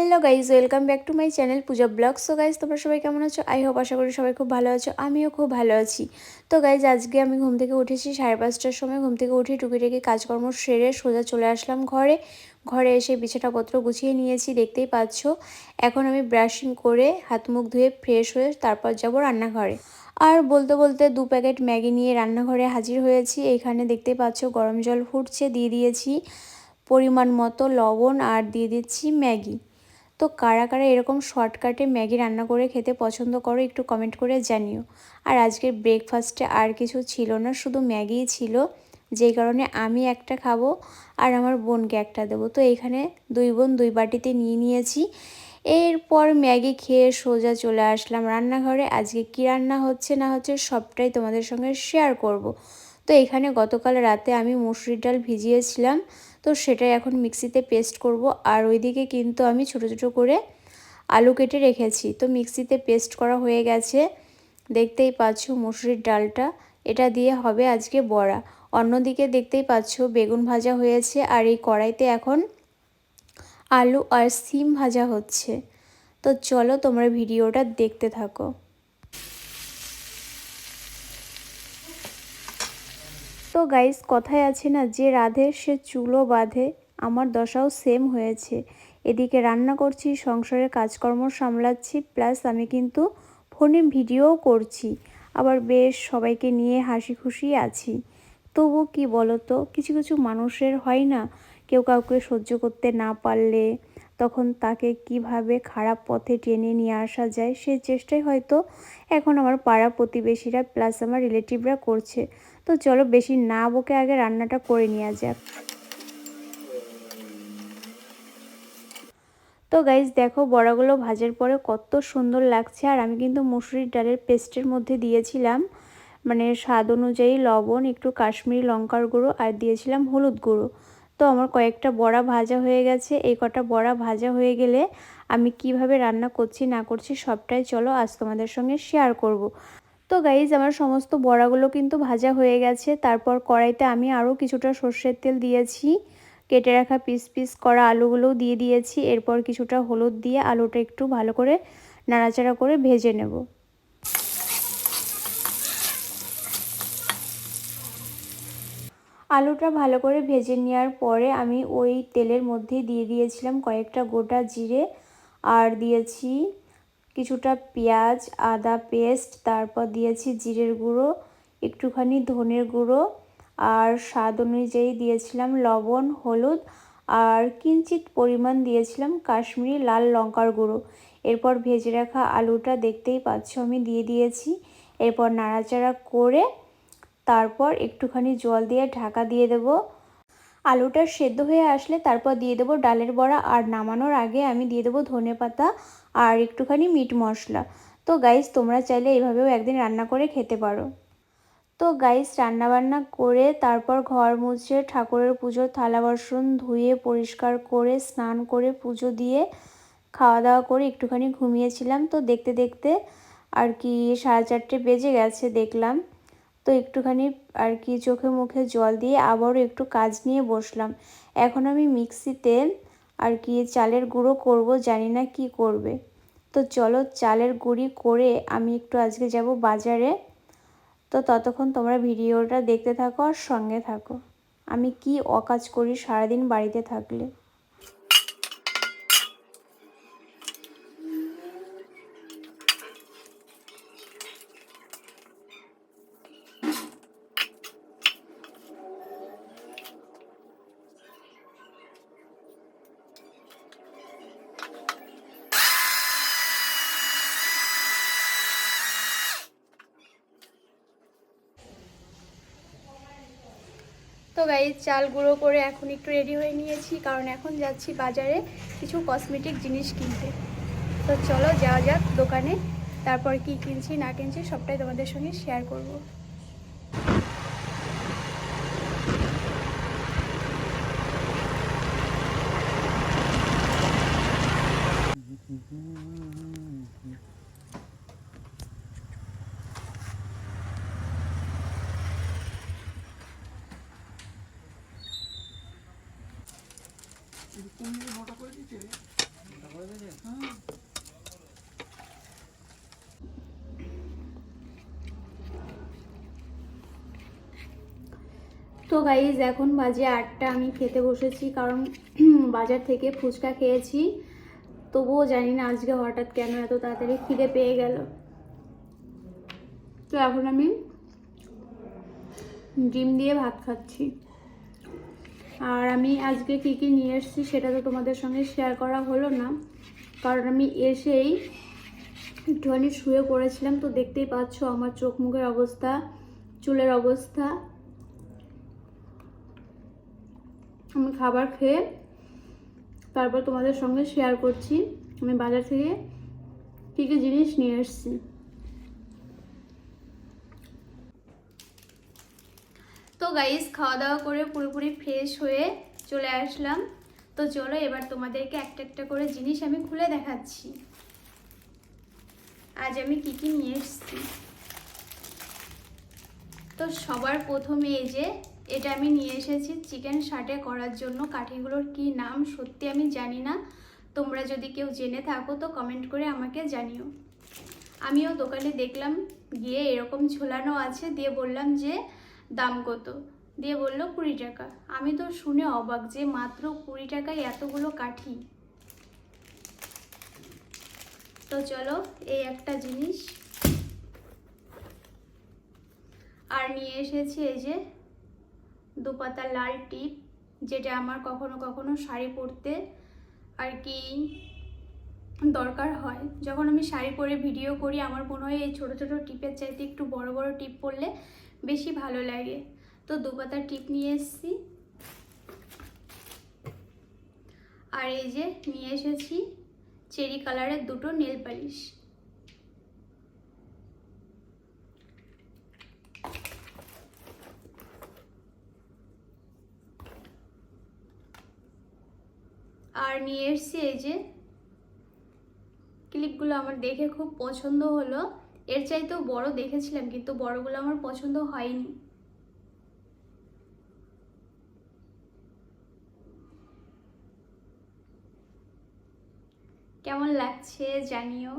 Hello guys welcome back to my channel Puja blog so guys তোমরা সবাই কেমন আছো? আই হোপ আশা করি সবাই খুব ভালো আছো, আমিও খুব ভালো আছি। তো গাইজ আজকে আমি ঘুম থেকে উঠেছি সাড়ে পাঁচটার সময়। ঘুম থেকে উঠে টুকিটাকি কাজকর্ম সেরে সোজা চলে আসলাম ঘরে। ঘরে এসে বিছানাপত্র গুছিয়ে নিয়েছি, দেখতেই পাচ্ছ। এখন আমি ব্রাশিং করে হাত মুখ ধুয়ে ফ্রেশ হয়ে তারপর যাব রান্নাঘরে। আর বলতে বলতে দু প্যাকেট ম্যাগি নিয়ে রান্নাঘরে হাজির হয়েছি। এখানে দেখতে পাচ্ছ গরম জল ফুটছে, দিয়ে দিয়েছি পরিমাণ মতো লবণ আর দিয়ে দিচ্ছি ম্যাগি। তো কারা কারা এরকম শর্টকাটে ম্যাগি রান্না করে খেতে পছন্দ করো একটু কমেন্ট করে জানিও। আর আজকের ব্রেকফাস্টে আর কিছু ছিল না, শুধু ম্যাগিই ছিল। যেই কারণে আমি একটা খাব আর আমার বোনকে একটা দেবো। তো এখানে দুই বোন দুই বাটিতে নিয়ে নিয়েছি। এরপর ম্যাগি খেয়ে সোজা চলে আসলাম রান্নাঘরে। আজকে কী রান্না হচ্ছে না হচ্ছে সবটাই তোমাদের সঙ্গে শেয়ার করব। তো এখানে গতকাল রাতে আমি মুসুরির ডাল ভিজিয়েছিলাম। তো সেটাই এখন মিক্সিতে পেস্ট করব। আর ওইদিকে কিন্তু আমি ছোট ছোট করে আলু কেটে রেখেছি। তো মিক্সিতে পেস্ট করা হয়ে গেছে। দেখতেই পাচ্ছ মুসুরির ডালটা। এটা দিয়ে হবে আজকে বড়া। অন্যদিকে দেখতেই পাচ্ছ বেগুন ভাজা হয়েছে। আর এই কড়াইতে এখন আলু আর সিম ভাজা হচ্ছে। তো চলো তোমরা ভিডিওটা দেখতে থাকো। তো গাইস কথায় আছে না, যে রাধে সে চুলো বাঁধে, আমার দশাও সেম হয়েছে। এদিকে রান্না করছি সংসারের কাজকর্ম সামলাচ্ছি প্লাস আমি কিন্তু ফোনে ভিডিওও করছি। আবার বেশ সবাইকে নিয়ে হাসি খুশি আছি। তবু কি বলো তো কিছু কিছু মানুষের হয় না, কেউ কাউকে সহ্য করতে না পারলে, তখন তাকে কীভাবে খারাপ পথে টেনে নিয়ে আসা যায়, সে চেষ্টাই হয়তো এখন আমার পাড়া প্রতিবেশীরা প্লাস আমার রিলেটিভরা করছে। তো চলো বেশি না বকে আগে রান্নাটা করে নেওয়া যাক তো গাইজ দেখো বড়াগুলো ভাজার পরে কত সুন্দর লাগছে, আর আমি কিন্তু মুসুরির ডালের পেস্টের মধ্যে দিয়েছিলাম মানে স্বাদ অনুযায়ী লবণ, একটু কাশ্মীরি লঙ্কার গুঁড়ো, আর দিয়েছিলাম হলুদ গুঁড়ো তো আমার কয়েকটা বড়া ভাজা হয়ে গেছে, এই কটা বড়া ভাজা হয়ে গেলে আমি কীভাবে রান্না করছি না করছি সবটাই চলো আজ তোমাদের সঙ্গে শেয়ার করব। তো গাইজ আমার সমস্ত বড়াগুলো কিন্তু ভাজা হয়ে গেছে। তারপর কড়াইতে আমি আরও কিছুটা সর্ষের তেল দিয়েছি। কেটে রাখা পিস পিস করা আলুগুলোও দিয়ে দিয়েছি। এরপর কিছুটা হলুদ দিয়ে আলুটা একটু ভালো করে নাড়াচাড়া করে ভেজে নেব। আলুটা ভালো করে ভেজে নেওয়ার পরে আমি ওই তেলের মধ্যে দিয়ে দিয়েছিলাম কয়েকটা গোটা জিরে। আর দিয়েছি কিছুটা পেঁয়াজ, আদা পেস্ট, তারপর দিয়েছি জিরের গুঁড়ো, একটুখানি ধনের গুঁড়ো আর স্বাদ অনুযায়ী দিয়েছিলাম লবণ, হলুদ আর কিঞ্চিত পরিমাণ দিয়েছিলাম কাশ্মীরি লাল লঙ্কার গুঁড়ো। এরপর ভেজে রাখা আলুটা দেখতেই পাচ্ছ আমি দিয়ে দিয়েছি। এরপর নাড়াচাড়া করে তারপর একটুখানি জল দিয়ে ঢাকা দিয়ে দেব। আলুটা সেদ্ধ হয়ে আসলে তারপর দিয়ে দেবো ডালের বড়া আর নামানোর আগে আমি দিয়ে দেবো ধনে পাতা আর একটুখানি মিট মশলা। তো গাইস তোমরা চাইলে এইভাবেও একদিন রান্না করে খেতে পারো। তো গাইস রান্নাবান্না করে তারপর ঘর মুছে ঠাকুরের পুজোর থালা বাসন ধুয়ে পরিষ্কার করে, স্নান করে পুজো দিয়ে খাওয়া দাওয়া করে একটুখানি ঘুমিয়েছিলাম। তো দেখতে দেখতে আর কি সাড়ে চারটে বেজে গেছে দেখলাম। তো একটুখানি আর কি চোখে মুখে জল দিয়ে আবারও একটু কাজ নিয়ে বসলাম। এখন আমি মিক্সিতে আর কি চালের গুঁড়ো করব, জানি না কি করবে। তো চলো চালের গুঁড়ি করে আমি একটু আজকে যাব বাজারে। তো ততক্ষণ তোমরা ভিডিওটা দেখতে থাকো আর সঙ্গে থাকো। আমি কি অকাজ করি সারাদিন বাড়িতে থাকলে? তো গাইজ চাল গুঁড়ো করে এখন একটু রেডি হয়ে নিয়েছি, কারণ এখন যাচ্ছি বাজারে কিছু কসমেটিক জিনিস কিনতে। তো চলো যাওয়া যাক দোকানে, তারপর কি কিনছি না কিনছি সবটাই তোমাদের সঙ্গে শেয়ার করব। তো গাইজ এখন বাজে আটটা, আমি খেতে বসেছি কারণ বাজার থেকে ফুচকা খেয়েছি। তবুও জানি না আজকে হঠাৎ কেন এত তাড়াতাড়ি খিদে পেয়ে গেল। তো এখন আমি ডিম দিয়ে ভাত খাচ্ছি। আর আমি আজকে কী কী নিয়ে এসেছি সেটা তো তোমাদের সঙ্গে শেয়ার করা হলো না। কারণ আমি এসেই একটুখানি শুয়ে পড়েছিলাম, তো দেখতেই পাচ্ছ আমার চোখ মুখের অবস্থা, চুলের অবস্থা। আমি খাবার খেয়ে তারপর তোমাদের সঙ্গে শেয়ার করছি। আমি বাজার থেকে কী কী জিনিস নিয়ে এসেছি। গাইস খাওয়া দাওয়া করে পুরোপুরি ফ্রেশ হয়ে চলে আসলাম। তো চলো এবার তোমাদেরকে একটা একটা করে জিনিস আমি খুলে দেখাচ্ছি। আজ আমি কি কি নিয়ে এসেছি? তো সবার প্রথমে এই যে, এটা আমি নিয়ে এসেছি চিকেন শার্টে করার জন্য। কাঠিগুলোর কি নাম সত্যি আমি জানি না। তোমরা যদি কেউ জেনে থাকো তো কমেন্ট করে আমাকে জানিও। আমিও দোকানে দেখলাম, গিয়ে এরকম ঝোলানো আছে। দিয়ে বললাম যে দাম কত? দিয়ে বলল, কুড়ি টাকা। আমি তো শুনে অবাক যে মাত্র কুড়ি টাকায় এতগুলো কাঠি। তো চলো, এই একটা জিনিস। আর নিয়ে এসেছি এই যে দুপাতা লাল টিপ, যেটা আমার কখনো কখনো শাড়ি পরতে আর কি দরকার হয়। যখন আমি শাড়ি পরে ভিডিও করি, আমার মনে হয় এই ছোটো ছোটো টিপের চাইতে একটু বড় বড় টিপ পরলে বেশি ভালো লাগে। তো দু দুপাতা টিপ নিয়ে এসেছি। আর এই যে নিয়ে এসেছি চেরি কালারের দুটো নেল পালিশ। আর নিয়ে এসছি এই যে ক্লিপগুলো আমার দেখে খুব পছন্দ হলো। এর চাইতেও বড় দেখেছিলাম, কিন্তু বড়গুলো আমার পছন্দ হয়নি। কেমন লাগছে জানিও।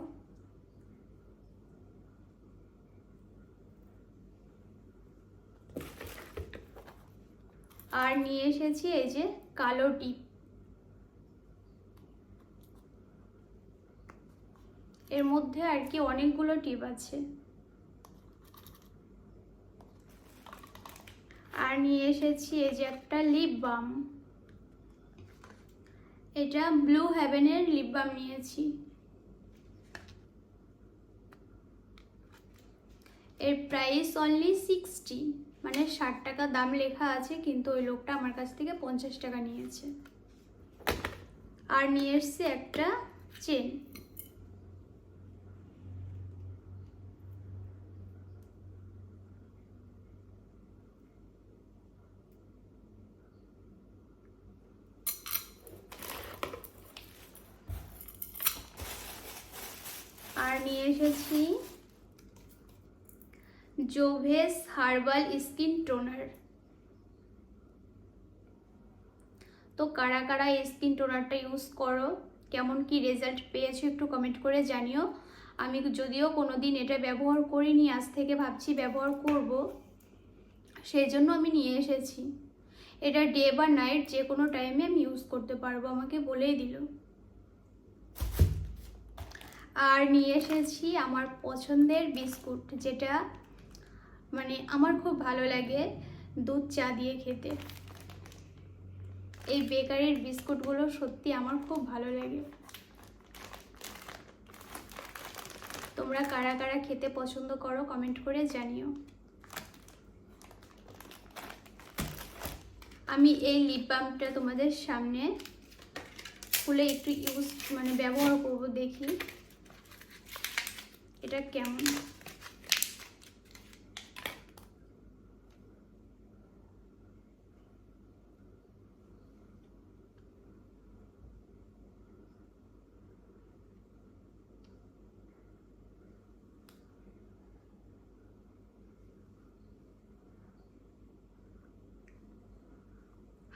আর নিয়ে এসেছি এই যে কালো টিপ এর মধ্যে আর কি অনেকগুলো টিপ আছে। আর নিয়ে এসেছি এই যে একটা লিপ বাম এটা ব্লু হ্যাভেনের লিপ বাম নিয়েছি। এর প্রাইস অনলি সিক্সটি মানে ষাট টাকা দাম লেখা আছে, কিন্তু ওই লোকটা আমার কাছ থেকে পঞ্চাশ টাকা নিয়েছে। আর নিয়ে এসছে একটা চেন আর নিয়ে এসেছি। জোভেস হার্বাল স্কিন টোনার তো কারা কারা স্কিন টোনারটা ইউজ করো, কেমন কি রেজাল্ট পেয়েছ একটু কমেন্ট করে জানিও। আমি যদিও কোনো দিন এটা ব্যবহার করিনি, আজ থেকে ভাবছি ব্যবহার করব। সেই জন্য আমি নিয়ে এসেছি। এটা ডে বা নাইট যে কোনো টাইমে আমি ইউজ করতে পারব, আমাকে বলেই দিল। আর নিয়ে এসেছি আমার পছন্দের বিস্কুট, যেটা মানে আমার খুব ভালো লাগে দুধ চা দিয়ে খেতে। এই বেকারির বিস্কুটগুলো সত্যি আমার খুব ভালো লাগে। তোমরা কারা কারা খেতে পছন্দ করো কমেন্ট করে জানিও। আমি এই লিপ বামটা তোমাদের সামনে খুলে একটু ইউজ মানে ব্যবহার করব দেখি। এটা কেমন?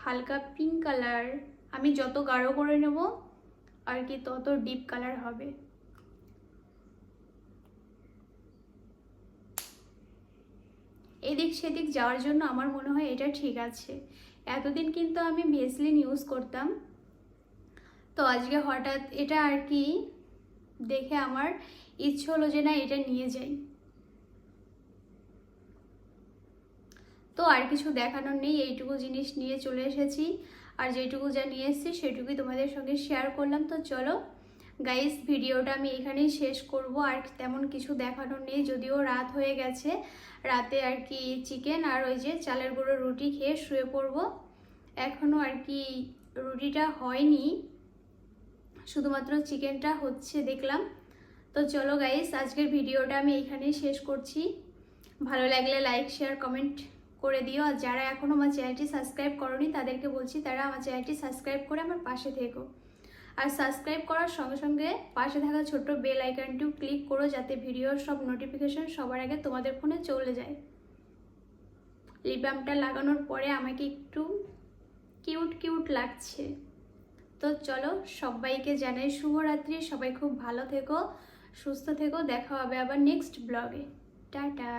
হালকা পিঙ্ক কালার আমি যত গাঢ় করে নেব, আর কি তত ডিপ কালার হবে। এদিক সেদিক যাওয়ার জন্য আমার মনে হয় এটা ঠিক আছে। এতদিন কিন্তু আমি ভেসলিন ইউজ করতাম। তো আজকে হঠাৎ এটা আর কি দেখে আমার ইচ্ছে হলো যে না এটা নিয়ে যাই। তো আর কিছু দেখানোর নেই, এইটুকু জিনিস নিয়ে চলে এসেছি। আর যেটুকু যা নিয়ে এসেছি সেটুকুই তোমাদের সঙ্গে শেয়ার করলাম। তো চলো গাইস ভিডিওটা আমি এখানেই শেষ করব। আর তেমন কিছু দেখানোর নেই, যদিও রাত হয়ে গেছে। রাতে আর কি চিকেন আর ওই যে চালের গুঁড়ো রুটি খেয়ে শুয়ে পড়ব। এখনও আর কি রুটিটা হয়নি। শুধুমাত্র চিকেনটা হচ্ছে দেখলাম। তো চলো গাইস আজকের ভিডিওটা আমি এখানেই শেষ করছি। ভালো লাগলে লাইক শেয়ার কমেন্ট করে দিও। আর যারা এখনও আমার চ্যানেলটি সাবস্ক্রাইব করনি, তাদেরকে বলছি তারা আমার চ্যানেলটি সাবস্ক্রাইব করে আমার পাশে থেকো। আর সাবস্ক্রাইব করার সঙ্গে সঙ্গে পাশে থাকা ছোট্ট বেল আইকনটিও ক্লিক করো যাতে ভিডিওর সব নোটিফিকেশন সবার আগে তোমাদের ফোনে চলে যায়। লিপ বামটা লাগানোর পরে আমাকে একটু কিউট কিউট লাগছে। তো চলো সবাইকে জানাই শুভরাত্রি, সবাই খুব ভালো থেকো, সুস্থ থেকো, দেখা হবে আবার নেক্সট ব্লগে টাটা।